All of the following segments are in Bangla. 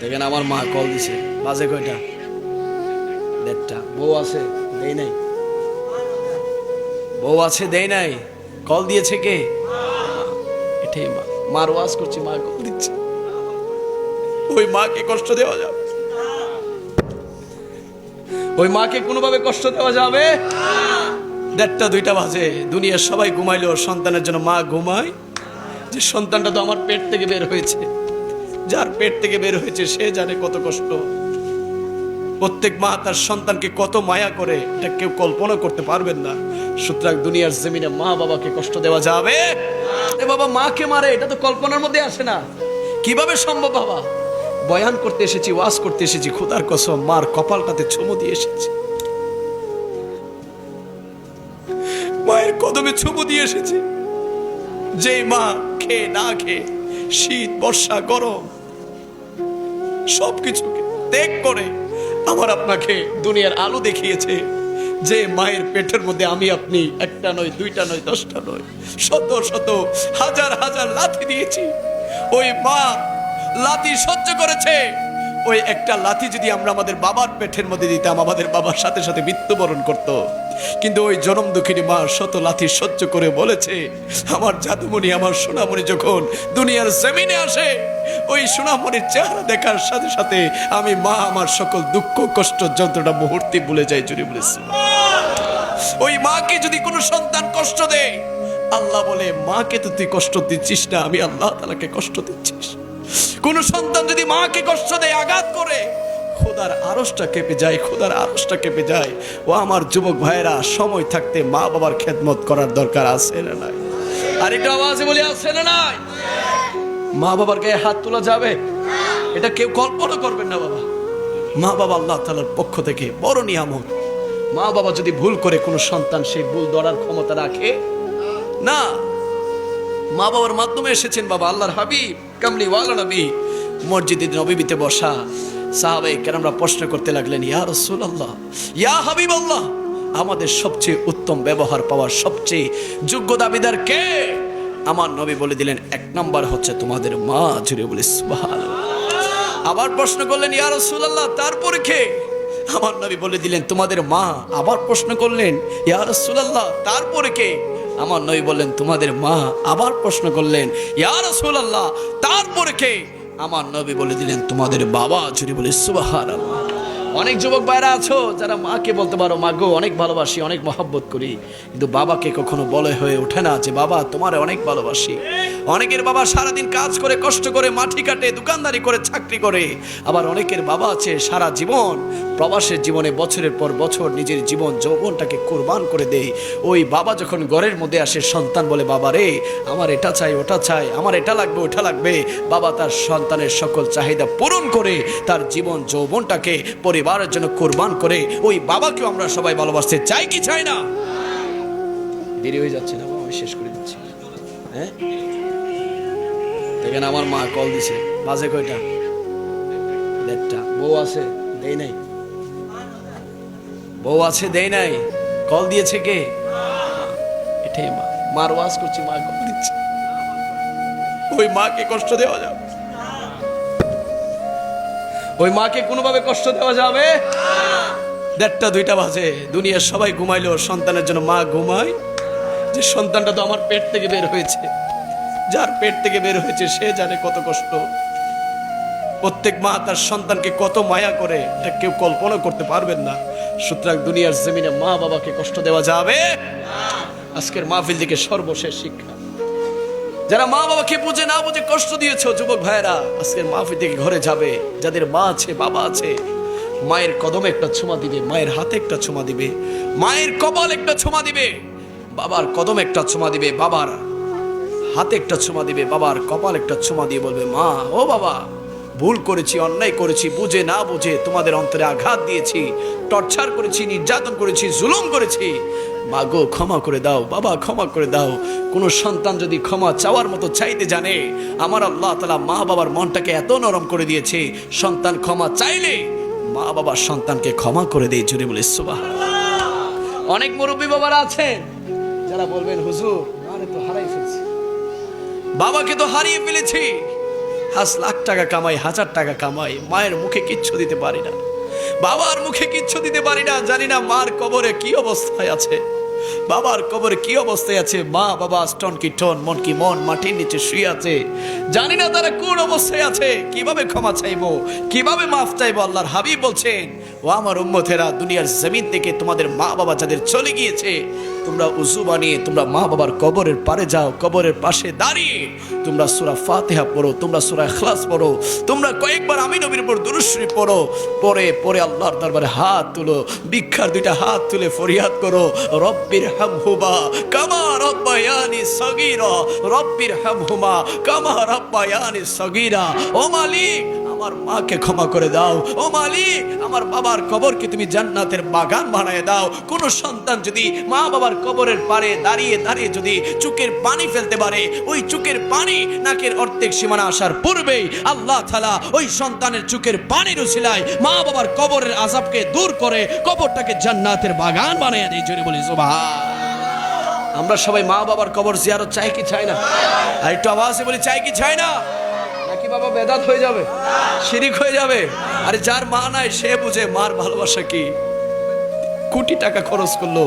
দেখেন আমার মা কল দিছে। বাজে কয়টা? দেড়টা। বউ আছে? দেই নাই। বউ আছে, দেই নাই। কল দিয়েছে কে? এটাই মা। মার ওয়াজ করছি, মা কল দিচ্ছে। ওই মাকে কষ্ট দেওয়া যাবে। ওই মাকে কোনোভাবে কষ্ট দেওয়া যাবে? দেড়টা, দুইটা বাজে। দুনিয়ার সবাই ঘুমাইলেও সন্তানের জন্য মা ঘুমায়। যে সন্তানটা তো আমার পেট থেকে বের হয়েছে। যার পেট থেকে বের হয়েছে, সে জানে কত কষ্ট। প্রত্যেক মা তার সন্তানকে কত মায়া করে, এটা কেউ কল্পনা করতে পারবেন না। সুতরাং দুনিয়ার জমিনে মা বাবাকে কষ্ট দেওয়া যাবে? বাবা মাকে মারে? এটা তো কল্পনার মধ্যে আসে না। কীভাবে সম্ভব বাবা? বয়ান করতে এসেছি, ওয়াজ করতে এসেছি, খুদার কসম, মার কপালটাতে চুমু দিয়ে এসেছি। মায়ের কদমে চুমু দিয়ে এসেছি। যে মা খেয়ে না খেয়ে, শীত, বর্ষা, গরম সবকিছুকে ত্যাগ করে আমার আপনাকে দুনিয়ার আলো দেখিয়েছে যে মায়ের পেটের মধ্যে আমি আপনি একটা নয়, দুইটা নয়, দশটা নয়, শত শত, হাজার হাজার লাথি দিয়েছি। ওই মা লাথি সহ্য করেছে। ওই একটা লাথি যদি আমরা আমাদের বাবার পেটের মধ্যে দিতাম, আমাদের বাবার সাথে সাথে মৃত্যুবরণ করত। কিন্তু ওই জনম দুঃখিনী মা শত লাথি সহ্য করে বলেছে, আমার জাদুমণি, আমার সোনামণি যখন দুনিয়ার জমিনে আসে, ওই সোনামণির চেহারা দেখার সাথে সাথে আমি মা আমার সকল দুঃখ, কষ্ট, যন্ত্রণা, মুহূর্তে ভুলে যাই, জুড়ে বলেছি ওই মাকে যদি কোনো সন্তান কষ্ট দেয়, আল্লাহ বলে, মাকে তো তুই কষ্ট দিচ্ছিস না, আমি আল্লাহ তালাকে কষ্ট দিচ্ছিস। কোন সন্তান যদি মাকে কষ্ট দেয়, আঘাত করে খোদার আরসটা কেঁপে যায়, খোদার আরসটা কেঁপে যায়। ও আমার যুবক ভাইয়েরা, সময় থাকতে মা বাবার খেদমত করার দরকার আছে না নাই? আর এটা আওয়াজে বলে, আছে না নাই? মা বাবার গায়ে হাত তোলা যাবে? এটা কেউ কল্পনা করবেন না বাবা। মা বাবা আল্লাহ তালার পক্ষ থেকে বড় নিয়ামত। মা বাবা যদি ভুল করে কোনো সন্তান, সেই ভুল ধরার ক্ষমতা রাখে? না। মা বাবার মাধ্যমে এসেছেন বাবা, আল্লাহর হাবিব, কামলি ওয়ালা নবী, মসজিদে নবীবিতে বসা। সাহাবে কেরামরা প্রশ্ন করতে লাগলেন, ইয়া আল্লাহ ইয়া হাবিব আল্লাহ আমাদের সবচেয়ে উত্তম ব্যবহার পাওয়ার সবচেয়ে যোগ্য দাবিদার কে? আমার নবী বলে দিলেন, এক নাম্বার হচ্ছে তোমাদের মা, জুড়ে বলে। আবার প্রশ্ন করলেন, ইয়া রাসূলুল্লাহ, তারপরে কে? আমার নবী বলে দিলেন, তোমাদের মা। আবার প্রশ্ন করলেন, ইয়া রাসূলুল্লাহ, তারপরে কে? আমার নবী বললেন, তোমাদের মা। আবার প্রশ্ন করলেন, ইয়া রাসূলুল্লাহ, তারপরে কে? আমার নবী বলে দিলেন, তোমাদের বাবা যদি বলে সুবাহার অনেক যুবক বাইরা আছো, যারা মাকে বলতে পারো, মা গো, অনেক ভালোবাসি, অনেক মহব্বত করি। কিন্তু বাবাকে কখনো বলে হয়ে ওঠে না যে, বাবা, তোমার অনেক ভালোবাসি। অনেকের বাবা সারাদিন কাজ করে কষ্ট করে মাটি কাটে দোকানদারি করে চাকরি করে। আবার অনেকের বাবা আছে সারা জীবন প্রবাসের জীবনে বছরের পর বছর নিজের জীবন যৌবনটাকে কোরবান করে দেয়। ওই বাবা যখন ঘরের মধ্যে আসে সন্তান বলে বাবা রে আমার এটা চাই ওটা চাই আমার এটা লাগবে ওটা লাগবে। বাবা তার সন্তানের সকল চাহিদা পূরণ করে তার জীবন যৌবনটাকে পরিবারের জন্য কোরবান করে। ওই বাবাকেও আমরা সবাই ভালোবাসতে চাই কি চাই না? দেরি হয়ে যাচ্ছে না বাবা, শেষ করে দিচ্ছি। হ্যাঁ? দেখেন আমার মা কল দিছে? বাজে কয়টা? দেড়টা। বউ আছে? দেই নাই? বউ আছে, দেই নাই? কল দিয়েছে কে? এটাই মা। মার ওয়াজ করছি, মা কল দিচ্ছে। ওই মাকে কষ্ট দেওয়া যাবে। ওই মাকে কোনোভাবে কষ্ট দেওয়া যাবে? দেড়টা, দুইটা বাজে। দুনিয়ার সবাই ঘুমাইলেও সন্তানের জন্য মা ঘুমায়। যে সন্তানটা তো আমার পেট থেকে বের হয়েছে। যার পেট থেকে বের হয়েছে, সে জানে কত কষ্ট। প্রত্যেক মা তার সন্তানকে কত মায়া করে, এটা কেউ কল্পনা করতে পারবেন না। সুতরাং দুনিয়ার জমিনে মা বাবাকে কষ্ট দেওয়া যাবে আজকের মাহফিল থেকে সর্বশেষ শিক্ষা। যারা মা বাবাকে বুঝে না বুঝে কষ্ট দিয়েছ, যুবক ভাইয়েরা, আজকের মাহফিল থেকে ঘরে যাবে। যাদের মা আছে, বাবা আছে, মায়ের কদমে একটা ছোঁয়া দিবে, মায়ের হাতে একটা ছোঁয়া দিবে, মায়ের কপাল একটা ছোঁয়া দিবে, বাবার কদম একটা ছোঁয়া দিবে, বাবার হাতে একটা ছোঁয়া দিবে, বাবার কপাল একটা ছোঁয়া দিয়ে বলবে, মা, ও বাবা, ভুল করেছি, অন্যায় করেছি, বুঝে না বুঝে তোমাদের অন্তরে আঘাত দিয়েছি, টর্চার করেছি, নির্যাতন করেছি, জুলুম করেছি। মা গো, ক্ষমা করে দাও, বাবা, ক্ষমা করে দাও। কোনো সন্তান যদি ক্ষমা চাওয়ার মতো চাইতে জানে, আমার আল্লাহ তালা মা বাবার মনটাকে এত নরম করে দিয়েছে, সন্তান ক্ষমা চাইলে মা বাবা সন্তানকে ক্ষমা করে দেয় জুড়ে বলে সুবাহ অনেক মুরব্বী বাবারা আছেন, যারা বলবেন, হুজুর বাবাকে তো হারিয়ে ফেলেছি। হাস লাখ টাকা কামাই, হাজার টাকা কামাই, মায়ের মুখে কিচ্ছু দিতে পারি না। বাবার মুখে কিচ্ছু দিতে পারি না, জানি না মার কবরে কি অবস্থায় আছে। বাবার কবরে কি অবস্থায় আছে? মা, বাবা স্টন কি টন মন কি মন, মাটির নিচে শুয়ে আছে। জানি না তারা কোন অবস্থায় আছে, কীভাবে ক্ষমা চাইব, কীভাবে মাফ চাইব, আল্লাহর হাবিব বলছেন, ও আমার উম্মতেরা, দুনিয়ার জমিন থেকে তোমাদের মা বাবা যাদের চলে গিয়েছে তোমরা উজু বানিয়ে, তোমরা মা বাবার কবরের পারে যাও, কবরের পাশে দাঁড়িয়ে তোমরা সুরা ফাতেহা পড়ো, তোমরা সুরা ইখলাস পড়ো, তোমরা কয়েকবার আমি নবীর উপর দুরুশ্রী পড়ো পরে পরে আল্লাহর দরবারে হাত তুলো, ভিক্ষার দুইটা হাত তুলে ফরিয়াদ করো, রব্বির হামহুমা কামা রব্বায়ানি সগীরা, রব্বির হামহুমা কামা রব্বায়ানি সগীরা, ও মালিক আমার মাকে ক্ষমা করে দাও। ও মালিক, আমার বাবার কবরকে তুমি জান্নাতের বাগান বানায় দাও। কোন সন্তান যদি মা বাবার কবরের পারে দাঁড়িয়ে দাঁড়িয়ে যদি চুকের পানি ফেলতে পারে, ওই চুকের পানি নাকের অর্ধেক সীমানা আসার পূর্বেই আল্লাহ তালা ওই সন্তানের চুকের পানির উছিলায় মা বাবার কবরের আজাবকে দূর করে কবরটাকে জান্নাতের বাগান বানিয়ে দেয়। জোরে বলি সুবহান আমরা সবাই মা বাবার কবর জিয়ারত চাই কি চাই না? আর একটু আওয়াজে বলি, চাই কি চাই না? নাকি বাবা বেদাত হয়ে যাবে? শিরিক হয়ে যাবে? আরে যার মা নাই, সে বুঝে মার ভালোবাসা কি? কোটি টাকা খরচ করল,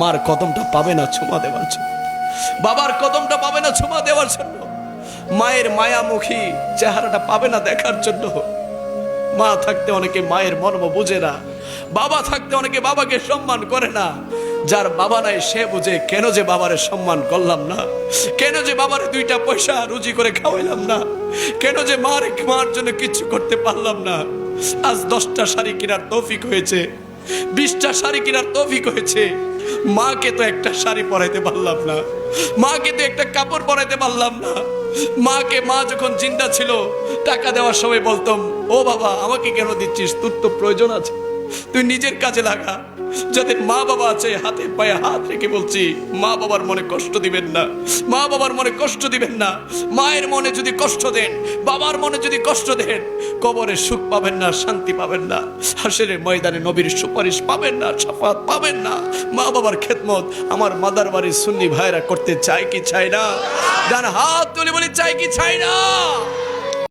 মার কদমটা পাবে না ছোঁয়া দেওয়ার জন্য। বাবার কদমটা পাবে না ছোঁয়া দেওয়ার জন্য। মায়ের মায়ামুখী চেহারাটা পাবে না দেখার জন্য। মা থাকতে অনেকে মায়ের মর্ম বুঝে না। বাবা থাকতে অনেকে বাবাকে সম্মান করে না। যার বাবা নাই, সে বুঝে কেন যে বাবারে সম্মান করলাম না? কেন যে বাবারে দুইটা পয়সা রুজি করে খাওয়াইলাম না? কেন যে মার মার জন্য কিছু করতে পারলাম না? আজ দশটা শাড়ি কেনার তৌফিক হয়েছে। বিশটা শাড়ি কেনার তৌফিক হয়েছে। মাকে তো একটা শাড়ি পরাইতে পারলাম না। মাকে তো একটা কাপড় পরাইতে পারলাম না। মাকে মা যখন চিন্তা ছিল, টাকা দেওয়ার সময় বলতাম, ও বাবা, আমাকে কেন দিচ্ছিস? তোর তো প্রয়োজন আছে। তুই নিজের কাজে লাগা। যাদের মা বাবা আছে, হাতে পায়ে হাত রেখে বলছি, মা বাবার মনে কষ্ট দিবেন না। মা বাবার মনে কষ্ট দিবেন না। মায়ের মনে যদি কষ্ট দেন, বাবার মনে যদি কষ্ট দেন, কবরে সুখ পাবেন না, শান্তি পাবেন না। হাসের ময়দানে নবীর সুপারিশ পাবেন না, সাফাত পাবেন না। মা বাবার খেদমত আমার মাদার বাড়ির সুন্নি ভাইরা করতে চায় কি চায় না? ডান হাত তুলে বলি চাই কি চাই না?